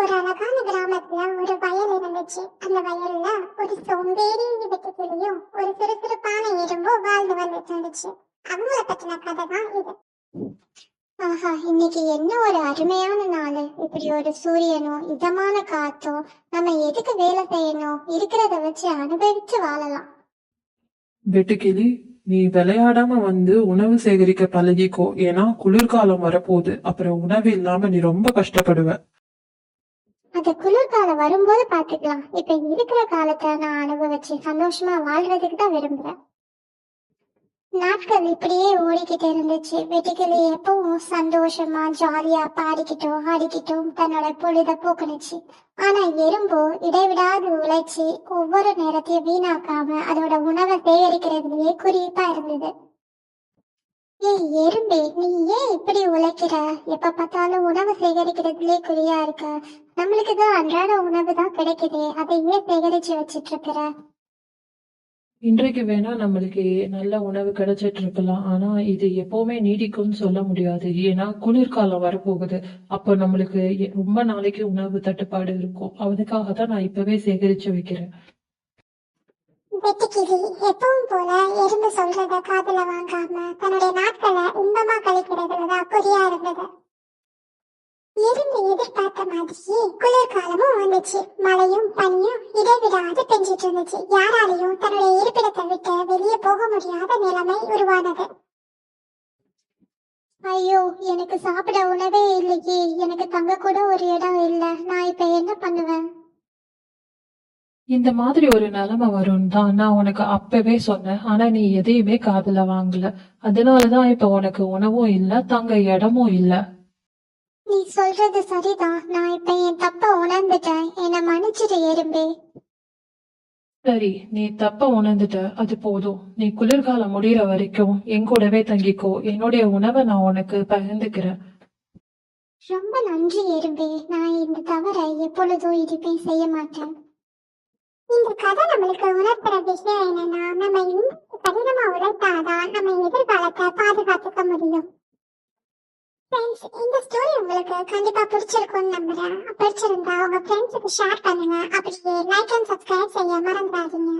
ஒரு அழகான கிராமத்துல ஒரு வயல் இருந்துச்சு. அந்த வயல்ல ஒரு சோம்பேறி வெட்டுக்கிளியும் ஒரு சுறுசுறுப்பான எறும்பும் வாழ்ந்து வந்துட்டு இருந்துச்சு. அவங்கள பத்தின கதை தான் இது. ஆஹா இன்னைக்கு என்ன ஒரு அருமையான நாள். இப்படி ஒரு சூரியனும் இதமான காத்தும் நம்ம எதுக்கு வேலை செய்யணும்? இருக்கிறத வச்சு அனுபவிச்சு வாழலாம். வெட்டுக்கிளி நீ விளையாடாம வந்து உணவு சேகரிக்க பழகிக்கோ. ஏன்னா குளிர்காலம் வரப்போகுது. அப்புறம் உணவு இல்லாம நீ ரொம்ப கஷ்டப்படுவ. அது குளிர்காலம் வரும்போது பாத்துக்கலாம் இப்ப இருக்கிற காலத்தை நான் அனுபவிச்சு சந்தோஷமா வாழ்றதுக்கு தான் விரும்புறேன். நாட்கள் இப்படியே ஓடிக்கிட்டு இருந்துச்சு. வெட்டிக்கிளி எப்பவும் சந்தோஷமா ஜாலியா பாடிக்கிட்டும் ஆடிக்கிட்டும் தன்னோட பொழுத போக்குனுச்சு. ஆனா எறும்போ இடைவிடாது உழைச்சி ஒவ்வொரு நேரத்தையும் வீணாக்காம அதோட உணவை சேகரிக்கிறதுலயே குறிப்பா இருந்தது. ஏய் எறும்பே நீ ஏன் இப்படி உழைக்கிற? எப்ப பார்த்தாலும் உணவு சேகரிக்கிறதுலே குறியா இருக்க. நம்மளுக்கு தான் அன்றாட உணவு தான் கிடைக்குது அதை ஏன் சேகரிச்சு வச்சிட்டு இருக்கிற இன்றைக்கு வேணா நம்மளுக்கு நல்ல உணவு கிடைச்சிட்டு இருக்கலாம். ஆனா இது எப்பவுமே நீடிக்கும்னு சொல்ல முடியாது. ஏன்னா குளிர்காலம் வரப்போகுது. அப்போ நம்மளுக்கு ரொம்ப நாளைக்கு உணவு தட்டுப்பாடு இருக்கும். அதுக்காக தான் நான் இப்பவே சேகரிச்சு வைக்கிறேன். வெட்டுக்கிளி எப்பவும் போல எறும்பு சொல்றத காதல வாங்காம தன்னுடைய நாட்களை இன்பமா கழிக்கிறதுல தான் குறியா இருந்தது. எறும்பு எதிர்பார்த்த மாதிரியே குளிர்காலமும் வந்துச்சு. மழையும் பனியும் இடைவிடாது பெஞ்சிட்டு இருந்துச்சு. யாராலையும் தன்னுடைய இருப்பிடத்தை விட்டு வெளியே போக முடியாத நிலைமை உருவானது. ஐயோ எனக்கு சாப்பிட உணவே இல்லையே. எனக்கு தங்க கூட ஒரு இடம் இல்ல. நான் இப்ப என்ன பண்ணுவேன்? இந்த மாதிரி ஒரு நிலைமை வரும்னு தான் நான் உனக்கு அப்பவே சொன்னேன். ஆனா நீ எதையுமே காதுல வாங்கல. அதனாலதான் இப்ப உனக்கு உணவும் இல்ல தங்க இடமும் இல்ல. நீ சொல்றது சரிதான். நான் இப்ப என் தப்ப உணர்ந்துட்டேன். என்னை மன்னிச்சிடு எறும்பே. சரி நீ தப்ப உணர்ந்துட்ட அது போதும். நீ குளிர்காலம் முடியற வரைக்கும் என் கூடவே தங்கிக்கோ. என்னுடைய உணவை நான் உனக்கு பகிர்ந்துக்கிறேன். ரொம்ப நன்றி எறும்பே. நான் இந்த தவறை எப்பொழுதும் இனிமே செய்ய மாட்டேன். இந்த கதை நம்மளுக்கு உணர்த்துற விஷயம் என்னன்னா நம்ம இன்னும் கடினமா உழைத்தாதான் நம்ம எதிர்காலத்தை பாதுகாத்துக்க முடியும். ஃப்ரெண்ட்ஸ் இந்த ஸ்டோரி உங்களுக்கு கண்டிப்பா பிடிச்சிருக்கும்னு நம்புறேன். பிடிச்சிருந்தா உங்க ஃப்ரெண்ட்ஸுக்கு ஷேர் பண்ணுங்க. அப்படியே லைக் அண்ட் சப்ஸ்கிரைப் செய்ய மறந்துடாதீங்க.